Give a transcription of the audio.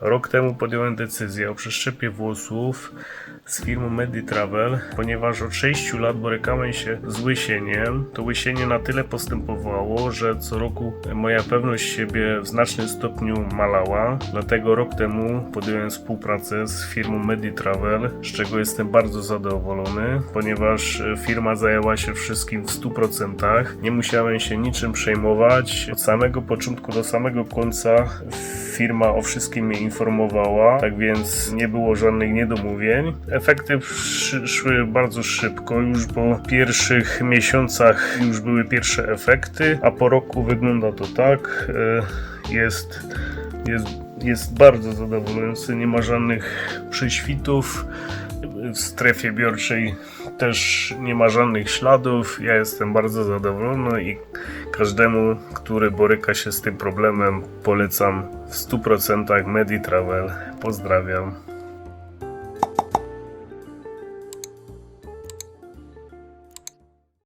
Rok temu podjąłem decyzję o przeszczepie włosów z firmą MediTravel, ponieważ od 6 lat borykałem się z łysieniem. To łysienie na tyle postępowało, że co roku moja pewność siebie w znacznym stopniu malała. Dlatego rok temu podjąłem współpracę z firmą MediTravel, z czego jestem bardzo zadowolony, ponieważ firma zajęła się wszystkim w 100%. Nie musiałem się niczym przejmować. Od samego początku do samego końca firma o wszystkim mnie informowała, tak więc nie było żadnych niedomówień. Efekty szły bardzo szybko, już po pierwszych miesiącach już były pierwsze efekty, a po roku wygląda to tak. e, Jest, jest, jest bardzo zadowalający, nie ma żadnych prześwitów. W strefie biorczej też nie ma żadnych śladów. Ja jestem bardzo zadowolony i każdemu, który boryka się z tym problemem, polecam w 100% MediTravel. Pozdrawiam.